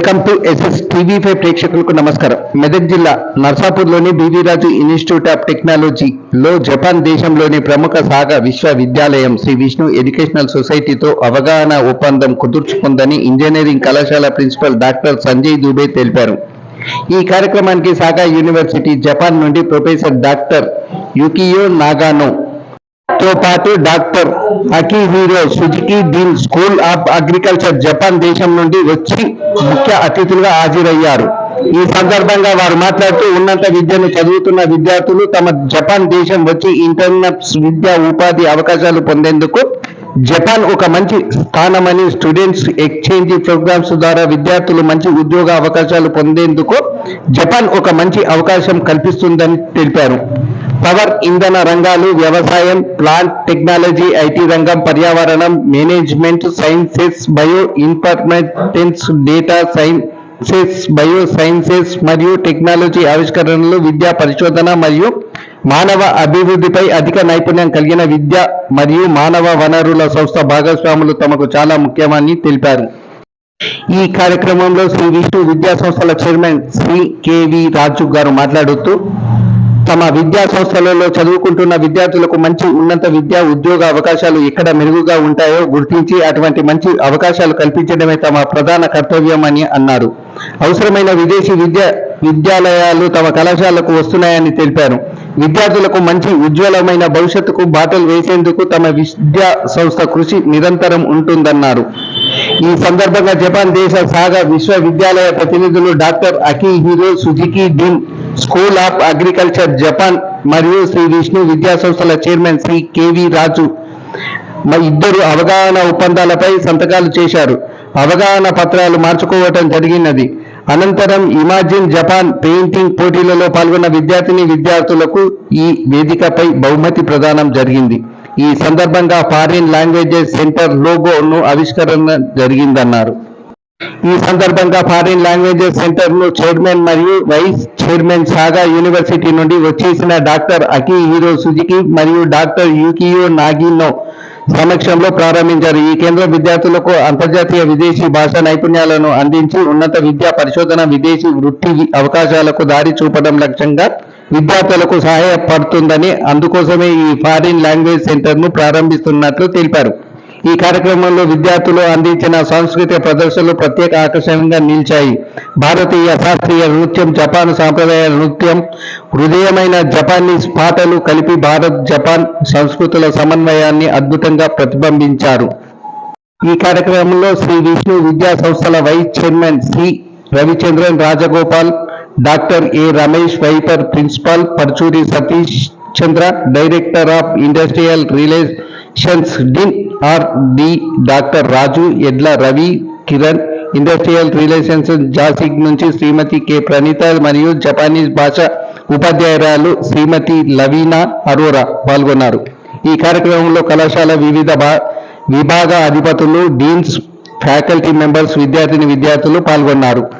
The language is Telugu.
Welcome to SS TV five ప్రేక్షకులకు నమస్కారం. మెదక్ జిల్లా నర్సాపూర్లోని BV Raju institute of technology లో జపాన్ దేశంలోని ప్రముఖ సాగా విశ్వవిద్యాలయం శ్రీ విష్ణు ఎడ్యుకేషనల్ సొసైటీతో అవగాహన ఒప్పందం కుదుర్చుకుందని ఇంజనీరింగ్ కళాశాల ప్రిన్సిపల్ డాక్టర్ సంజయ్ దుబే తెలిపారు. ఈ కార్యక్రమానికి సాగా యూనివర్సిటీ జపాన్ నుండి ప్రొఫెసర్ డాక్టర్ యుకియో నాగానో తో పాటు doctor Akihiro Suzuki dean school of agriculture Japan దేశం నుండి వచ్చి ముఖ్య అతిథులుగా హాజరయ్యారు. ఈ సందర్భంగా వారు మాట్లాడుతూ ఉన్నత విద్యను చదువుతున్న విద్యార్థులు తమ జపాన్ దేశం వచ్చి ఇంటర్నెట్ విద్యా ఉపాధి అవకాశాలు పొందేందుకు జపాన్ ఒక మంచి స్థానమని స్టూడెంట్స్ ఎక్స్చేంజ్ ప్రోగ్రామ్స్ ద్వారా విద్యార్థులు మంచి ఉద్యోగ అవకాశాలు పొందేందుకు జపాన్ ఒక మంచి అవకాశం కల్పిస్తుందని తెలిపారు. పవర్ ఇంధన రంగాలు వ్యవసాయం ప్లాంట్ టెక్నాలజీ ఐటీ రంగం పర్యావరణం management sciences bio informatics data sciences bio sciences మరియు టెక్నాలజీ ఆవిష్కరణలు విద్యా పరిశోధన మరియు మానవ అభివృద్ధిపై అధిక నైపుణ్యం కలిగిన విద్య మరియు మానవ వనరుల సంస్థ భాగస్వాములు తమకు చాలా ముఖ్యమని తెలిపారు. ఈ కార్యక్రమంలో శ్రీ విష్ణు విద్యా సంస్థల చైర్మన్ శ్రీ కెవి రాజు గారు మాట్లాడుతూ తమ విద్యా సంస్థలలో చదువుకుంటున్న విద్యార్థులకు మంచి ఉన్నత విద్యా ఉద్యోగ అవకాశాలు ఎక్కడ మెరుగుగా ఉంటాయో గుర్తించి అటువంటి మంచి అవకాశాలు కల్పించడమే తమ ప్రధాన కర్తవ్యం అని అన్నారు. అవసరమైన విదేశీ విద్య విద్యాలయాలు తమ కళాశాలకు వస్తున్నాయని తెలిపారు. విద్యార్థులకు మంచి ఉజ్వలమైన భవిష్యత్తుకు బాటలు వేసేందుకు తమ విద్యా సంస్థ కృషి నిరంతరం ఉంటుందన్నారు. ఈ సందర్భంగా జపాన్ దేశ సాగర్ విశ్వవిద్యాలయ ప్రతినిధులు doctor Akihiro Suzuki dean school of agriculture Japan మరియు శ్రీ విష్ణు విద్యా సంస్థల చైర్మన్ శ్రీ కెవి రాజు ఇద్దరు అవగాహన ఒప్పందాలపై సంతకాలు చేశారు. అవగాహన పత్రాలు మార్చుకోవటం జరిగినది. అనంతరం ఇమాజిన్ జపాన్ పెయింటింగ్ పోటీలలో పాల్గొన్న విద్యార్థిని విద్యార్థులకు ఈ వేదికపై బహుమతి ప్రదానం జరిగింది. ఈ సందర్భంగా ఫారిన్ లాంగ్వేజెస్ సెంటర్ లోగోను ఆవిష్కరణ జరిగిందన్నారు. ఈ సందర్భంగా ఫారిన్ లాంగ్వేజెస్ సెంటర్ను చైర్మన్ మరియు వైస్ చైర్మన్ సాగా యూనివర్సిటీ నుండి వచ్చేసిన డాక్టర్ అకి హీరో సుజుకి మరియు డాక్టర్ యూకియో నాగినో సమక్షంలో ప్రారంభించారు. ఈ కేంద్రం విద్యార్థులకు అంతర్జాతీయ విదేశీ భాషా నైపుణ్యాలను అందించి ఉన్నత విద్యా పరిశోధన విదేశీ వృత్తి అవకాశాలకు దారి చూపడం లక్ష్యంగా విద్యార్థులకు సహాయపడుతుందని అందుకోసమే ఈ ఫారిన్ లాంగ్వేజ్ సెంటర్ను ప్రారంభిస్తున్నట్లు తెలిపారు. ఈ కార్యక్రమంలో విద్యార్థులు అందించిన సాంస్కృతిక ప్రదర్శనలు ప్రత్యేక ఆకర్షణగా నిలిచాయి. భారతీయ శాస్త్రీయ నృత్యం జపాన్ సాంప్రదాయ నృత్యం హృదయమైన జపానీస్ పాటలు కలిపి భారత్ జపాన్ సంస్కృతుల సమన్వయాన్ని అద్భుతంగా ప్రతిబింబించారు. ఈ కార్యక్రమంలో శ్రీ విష్ణు విద్యా సంస్థల vice chairman C. Ravichandran Rajagopal doctor A. Ramesh wiper principal Parchuri Satish Chandra director of industrial relations dean R D doctor Raju Edla Ravi Kiran industrial relations జాసిగ్ నుంచి శ్రీమతి కె. ప్రణీత మరియు జపానీస్ భాష ఉపాధ్యాయురాలు శ్రీమతి లవీనా అరోరా పాల్గొన్నారు. ఈ కార్యక్రమంలో కళాశాల వివిధ భా- విభాగ అధిపతులు డీన్స్ ఫ్యాకల్టీ మెంబర్స్ విద్యార్థిని విద్యార్థులు పాల్గొన్నారు.